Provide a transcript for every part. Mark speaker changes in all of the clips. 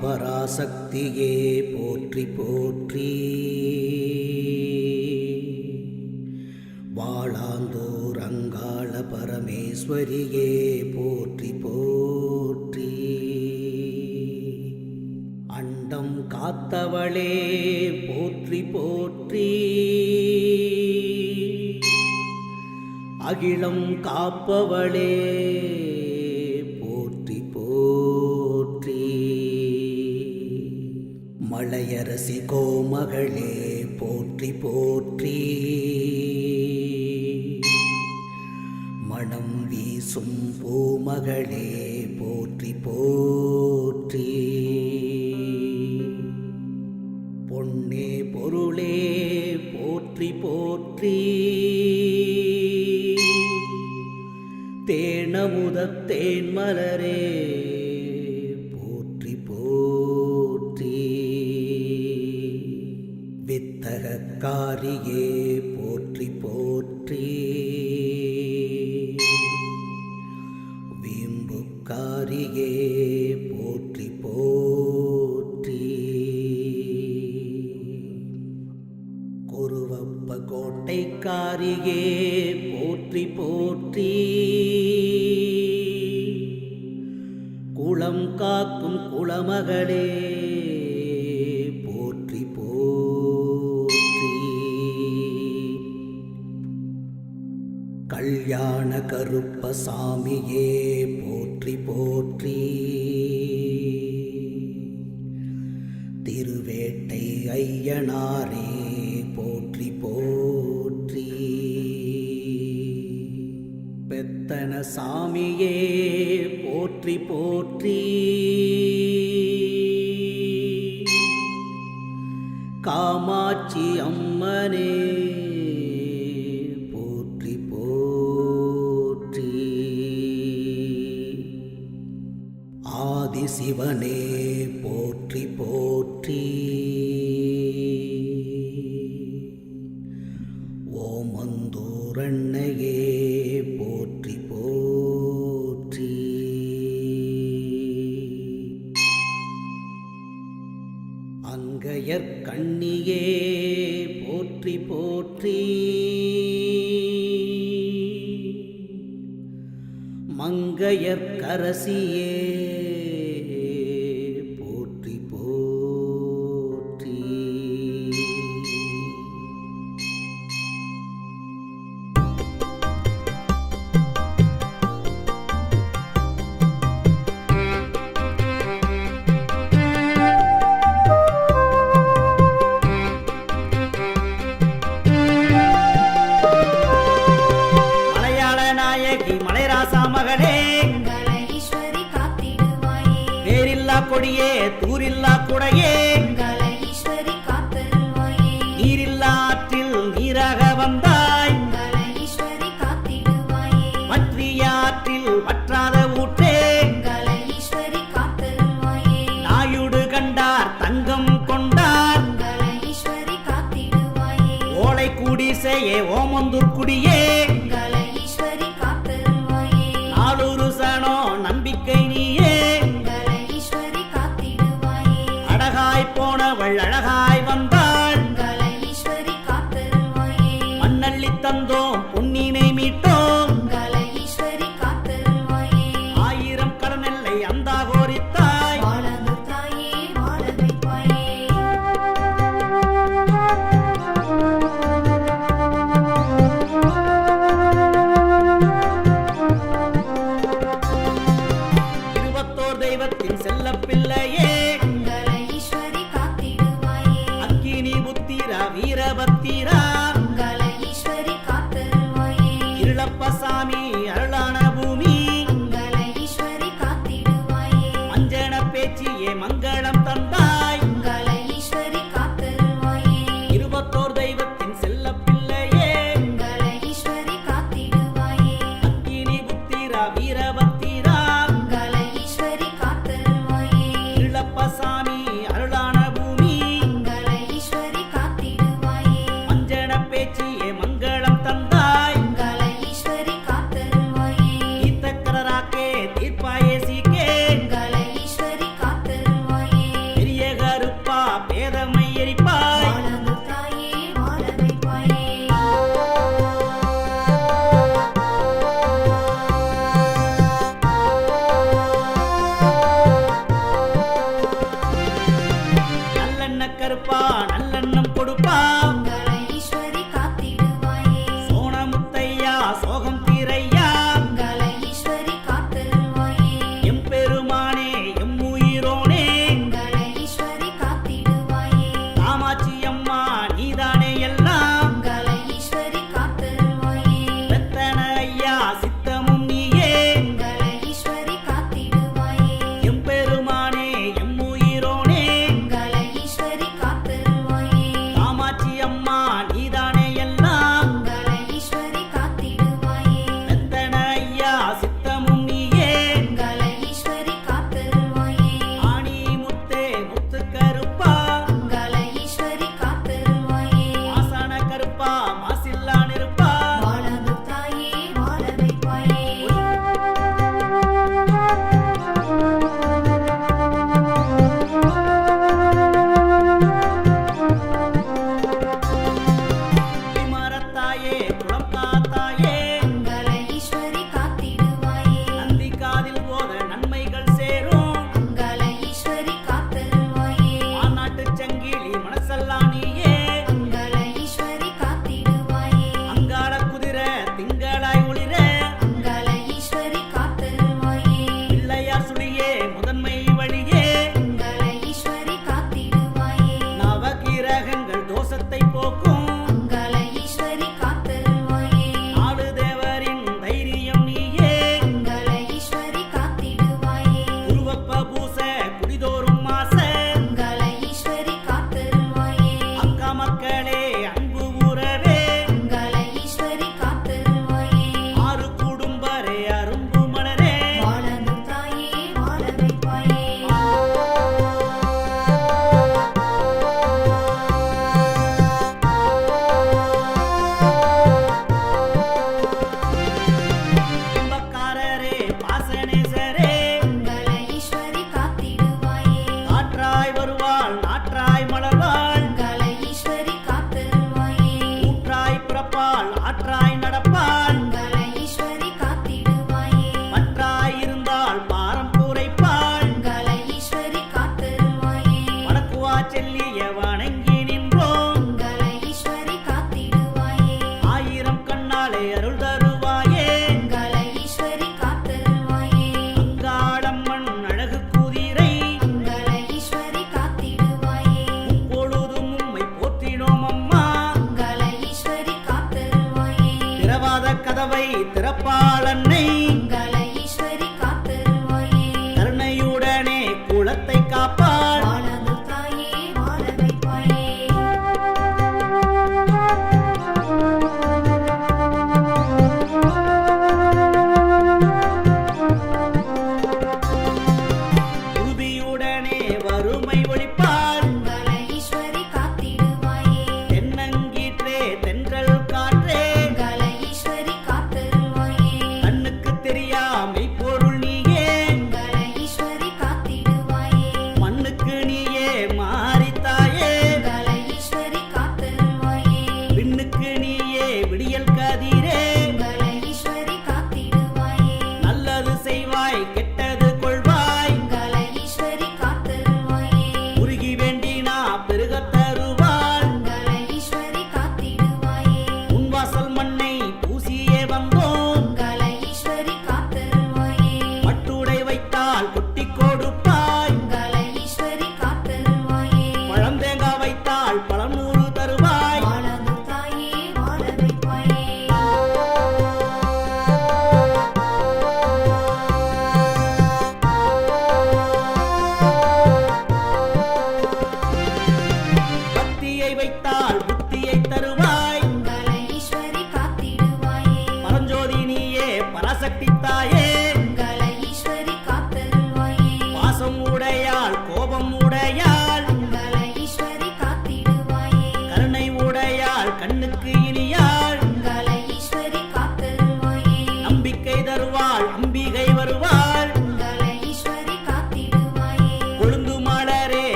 Speaker 1: ஆதிபராசக்தியே போற்றி போற்றி ஈஸ்வரியே போற்றி போற்றி. அண்டம் காத்தவளே போற்றி போற்றி. அகிலம் காப்பவளே போற்றி போற்றி. மலையரசி கோமகளே போற்றி போற்றி. வீசும் பூமகளே போற்றி போற்றி. பொன்னே பொருளே போற்றி போற்றி. தேனமுதத் தேன்மலரே போற்றி போற்றி. வித்தகக்காரியே குளம் காக்கும் குளமகளே போற்றி போற்றி. கல்யாண கருப்ப சாமியே போற்றி போற்றி. திருவேட்டை ஐயனாரே আছি অম্মানে மங்கையர் கொடியே தூரில்லா குடையே. தந்தோம் பொன்னினை மங்களம் தந்த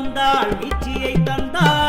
Speaker 1: வந்தாள் வீச்சியை தந்தாள்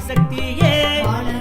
Speaker 1: सकती है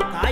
Speaker 1: Thái